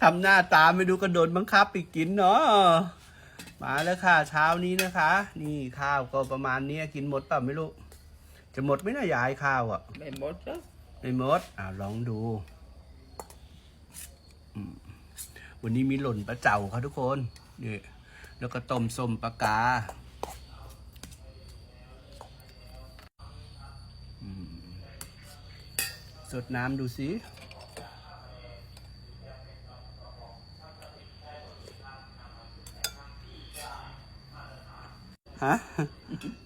ทำหน้าตาไม่ดูกระโดดบังคับไปกินเนาะมาแล้วค่ะ เช้านี้นะคะ นี่ข้าวก็ประมาณนี้กินหมดเปล่าไม่รู้จะหมดไหมนะยายข้าวอะไม่หมดแล้วไม่หมดอ่าลองดูอืมวันนี้มีหล่นปลาเจ้าครับทุกคนนี่แล้วก็ต้มส้มปลากาอืมสดน้ำดูสิ ฮะ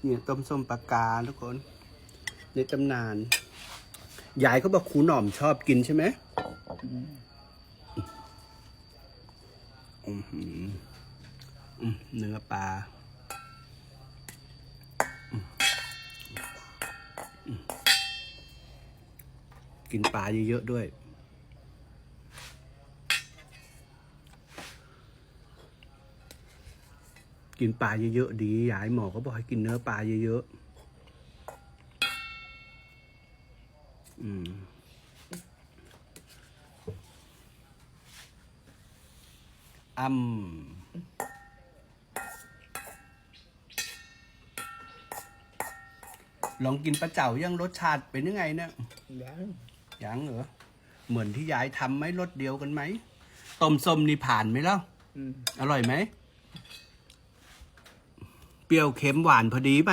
เนี่ยต้มส้มปลากาทุกคนในตำนานยายเขาบอกครูหน่อมชอบกินใช่ไหมอืมเนื้อปลาอกินปลาเยอะๆด้วย กินปลาเยอะๆดียายหมอเขาบอกให้กินเนื้อปลาเยอะๆอืมอ่ำลองกินปลาเจ๋ายังรสชาติเป็นยังไงเนี่ยยังยังเหรอ เหมือนที่ยายทำไหมรสเดียวกันไหม ต้มส้มนี่ผ่านไหมแล้วอืมอร่อยไหม เปรี้ยวเค็มหวานพอดีไหม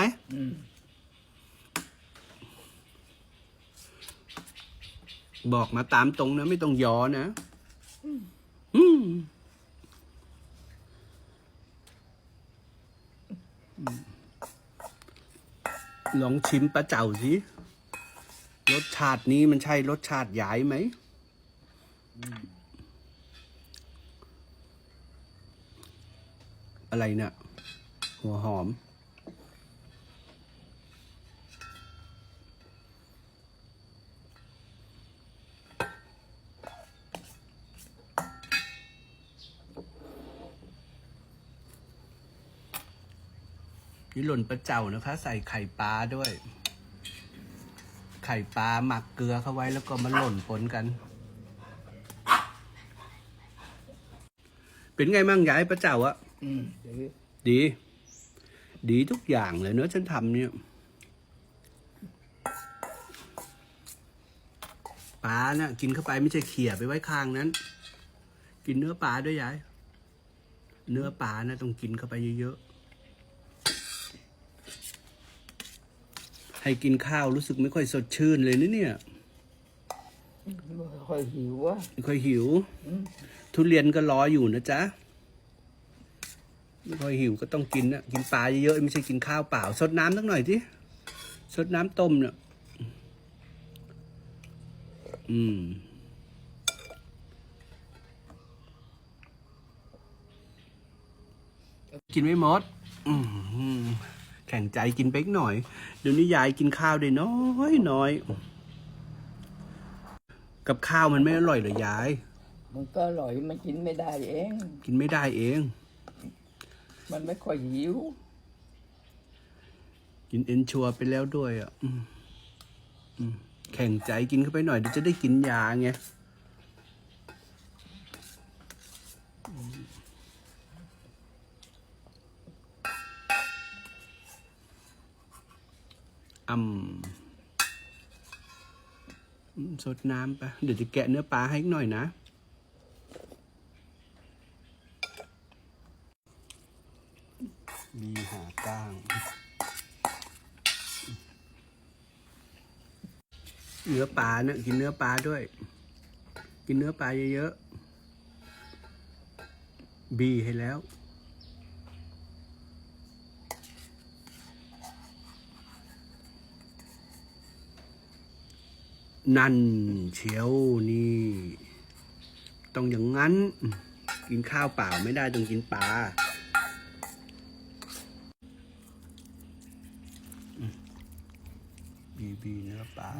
บอกมาตามตรงนะ ไม่ต้องยอนะลองชิมปลาเจ้าสิรสชาตินี้มันใช่รสชาติยายไหมอะไรเนี่ย หัวหอม นี่หล่นปลาเจ้านะคะ ใส่ไข่ปลาด้วย ไข่ปลาหมักเกลือเข้าไว้แล้วก็มาหล่นปนกัน เป็นไงมั่งยายปลาเจ้าอะอืมเดี๋ยว ดีดีทุกอย่างเลยเนอะฉันทำเนี่ยปลาเนี่ยกินเข้าไปไม่ใช่เขี่ยไปไว้ข้างนั้น กินเนื้อปลาด้วยยายเนื้อปลานะต้องกินเข้าไปเยอะๆให้กินข้าวรู้สึกไม่ค่อยสดชื่นเลยนะเนี่ยไม่ค่อยหิวอะไม่ค่อยหิวอืมทุเรียนก็รออยู่นะจ๊ะ ไม่ค่อยหิวก็ต้องกินนะกินปลาเยอะๆไม่ใช่กินข้าวเปล่า สดน้ำสักหน่อยสิสดน้ำต้มเนี่ยอืมกินไม่หมดอืมแข่งใจกินไปอีกหน่อย เดี๋ยวนี้ยายกินข้าวได้น้อยน้อย กับข้าวมันไม่อร่อยเหรอยาย มันก็อร่อยมันกินไม่ได้เอง กินไม่ได้เอง มันไม่ค่อยหิว กินเอนชัวไปแล้วด้วยอะอืมอืมแข่งใจกินเข้าไปหน่อยเดี๋ยวจะได้กินยาไงอืมสดน้ำปะเดี๋ยวจะแกะเนื้อปลาให้อีกหน่อยนะ มีหาก้างเนื้อปลาเนี่ยกินเนื้อปลาด้วย กินเนื้อปลาเยอะๆบีให้แล้ว นั่นเชียวนี่ ต้องอย่างนั้น กินข้าวเปล่าไม่ได้ต้องกินปลา ปีเนื้อปลา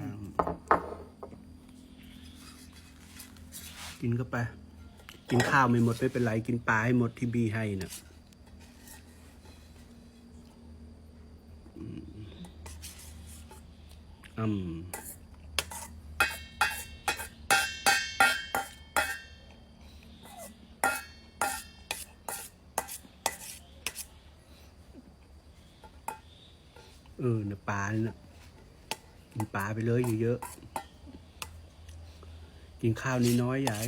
กินเข้าไป กินข้าวไม่หมดไม่เป็นไร กินปลาให้หมดที่บีให้นะ่ะอืมเออเนี่ยปลาเนี่ย กินปลาไปเลยเยอะๆกินข้าวนี้น้อยๆยาย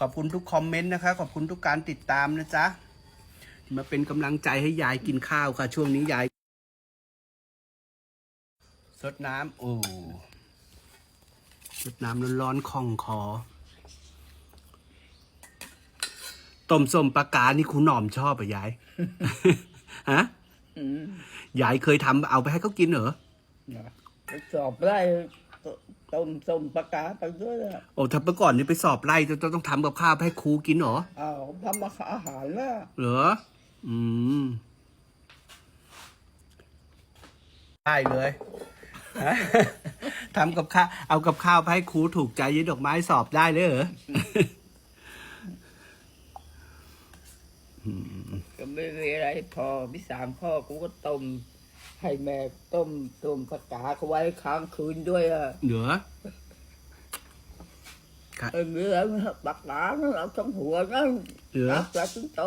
ขอบคุณทุกคอมเมนต์นะคะ ขอบคุณทุกการติดตามนะจ๊ะ มาเป็นกำลังใจให้ยายกินข้าวค่ะ ช่วงนี้ยายสดน้ำโอ้สดน้ำร้อนๆคล่องคอ ต้มส้มปลากานี่คุณหน่อมชอบอะยาย ฮะอืมยายเคยทำเอาไปให้เขากินเหรอนะไปสอบได้ต้มส้มปลากาไปด้วยอะโอ้ถ้าเมื่อก่อนนี่ไปสอบไล่จะจะต้องทำกับข้าวให้ครูกินเหรอ อ้าวทำอาหารละเหรอ อืม ได้เลยฮะ ทำกับข้าวเอากับข้าวไปให้ครูถูกใจยึดดอกไม้สอบได้เลยเหรอ ก็ไม่มีอะไรพอพี่สามพ่อกูก็ต้มให้แม่ต้มต้มปลากาเขาไว้ค้างคืนด้วยอะเหรอเออมีอะไรปลากาเนี่ยเอาทั้งหัวนั่นเหรอตักจากถึงโต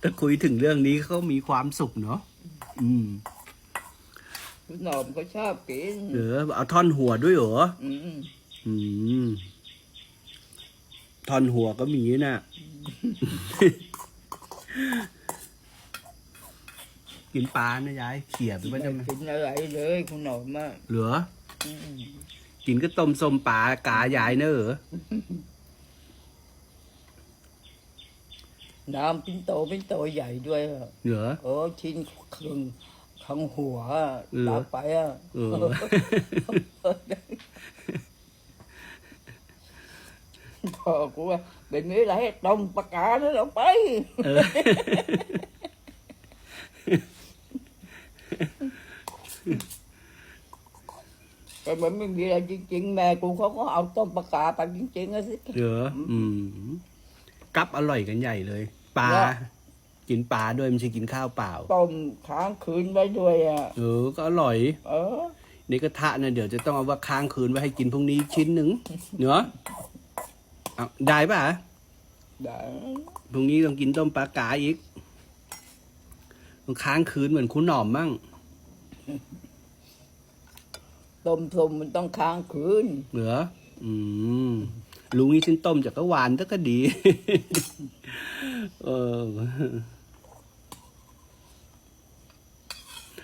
ถ้าคุยถึงเรื่องนี้เขามีความสุขเนาะอืมคุณหนอมเขาชอบกินเหรอเอาท่อนหัวด้วยเหรออืมอืม ท่อนหัวก็มีน่ะกินปลานะยายเขี่ยไปไม่ไว้ทำไมกินอะไรเลยคุณหนอมอะเหลือ อืมกินก็ต้มส้มปลากายายเนอะเหรอน้ำปิ้นโตปิ้นโตใหญ่ด้วยอะเหลือ โอ้ชิ้นครึ่งข้างหัวอะเออรับไปอะเออ พอกูว่าเป็นนี้ไรต้มปลากานั่นเราไปเออแต่มันไม่มีอะไรจริงๆแม่กูเขาก็เอาต้มปลากาไปจริงๆอะสิเหลืออืมกับอร่อยกันใหญ่เลยปลาแล้วกินปลาด้วยไม่ใช่กินข้าวเปล่าต้มค้างคืนไว้ด้วยอะเออ ก็อร่อยเออในกระทะเนี่ยเดี๋ยวจะต้องเอาว่าค้างคืนไว้ให้กินพรุ่งนี้ชิ้นหนึ่งเนาะ เอาได้ป่ะได้พรุ่งนี้ต้องกินต้มปลากาอีกต้องค้างคืนเหมือนคุณหน่อมมั่ง ต้มส้มมันต้องค้างคืน เหรออืมลุงนี่ฉันต้มจากก็หวานแต่ก็ดี เออ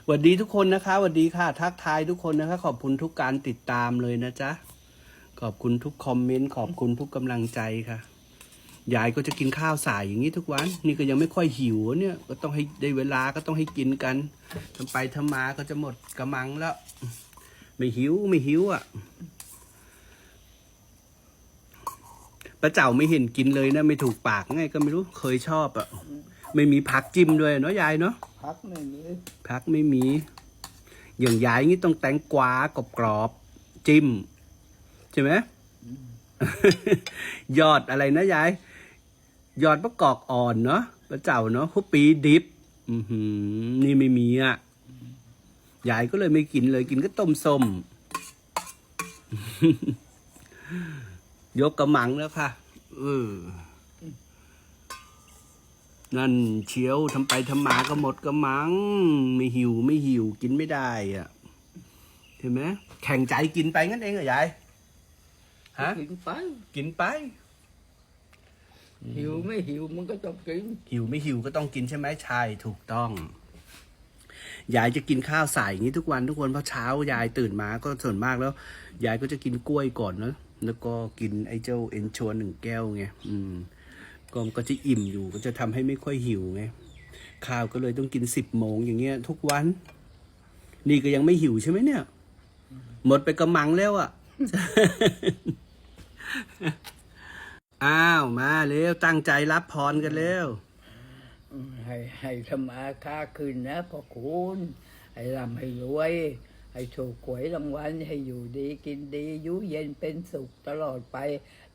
สวัสดีทุกคนนะคะสวัสดีค่ะ ทักทายทุกคนนะคะ ขอบคุณทุกการติดตามเลยนะจ๊ะ ขอบคุณทุกคอมเมนต์ขอบคุณทุกกำลังใจค่ะยายก็จะกินข้าวสายอย่างนี้ทุกวัน นี่ก็ยังไม่ค่อยหิวเนี่ย ก็ต้องให้ได้เวลาก็ต้องให้กินกันทำไปทำมาก็จะหมดกระมังแล้ว ไม่หิวไม่หิวอะป้าเจ้าไม่เห็นกินเลยนะ ไม่ถูกปากไงก็ไม่รู้เคยชอบอะ ไม่มีผักจิ้มด้วยเนาะยายเนาะพักหนึ่งเลยผักไม่มี อย่างยายนี่ต้องแตงกวากรอบกรอบๆจิ้มใช่ไหมยอดอะไรนะยายยอดมะกอกอ่อนเนาะป้าเจ้าเนาะหัวปีดิบนี่ไม่มีอะยายก็เลยไม่กินเลยกินก็ต้มส้ม ยกกระมังแล้วค่ะเออนั่นเชียวทำไปทำมาก็หมดกระมัง ไม่หิวไม่หิวกินไม่ได้อะเห็นไหมแข่งใจกินไปงั้นเองเหรอยาย ฮะกินไป กินไป หิวไม่หิวมันก็ต้องกิน หิวไม่หิวก็ต้องกินใช่ไหมใช่ถูกต้อง ยายจะกินข้าวสายอย่างนี้ทุกวันทุกวันเพราะเช้ายายตื่นมาก็ส่วนมากแล้ว ยายก็จะกินกล้วยก่อนเนอะแล้วก็กินไอ้เจ้าเอนชวนหนึ่งแก้วไงอืมก็ก็จะอิ่มอยู่ก็จะทำให้ไม่ค่อยหิวไงข้าวก็เลยต้องกินสิบโมงอย่างเงี้ย ทุกวัน นี่ก็ยังไม่หิวใช่ไหมเนี่ย หมดไปกระมังแล้วอะ่ะ อ้าวมาเร็วตั้งใจรับพรกันเร็วให้ให้ธรรมาค้าคืนนะพ่อคุณให้ร่ำให้รวย ให้ถูกหวยรางวัลให้อยู่ดีกินดีอยุเย็นเป็นสุขตลอดไป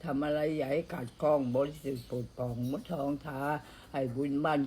ทำอะไรให้ขัดข้องบริสุทธิ์ผุดผ่องมดทองทา ให้บุญบ้าน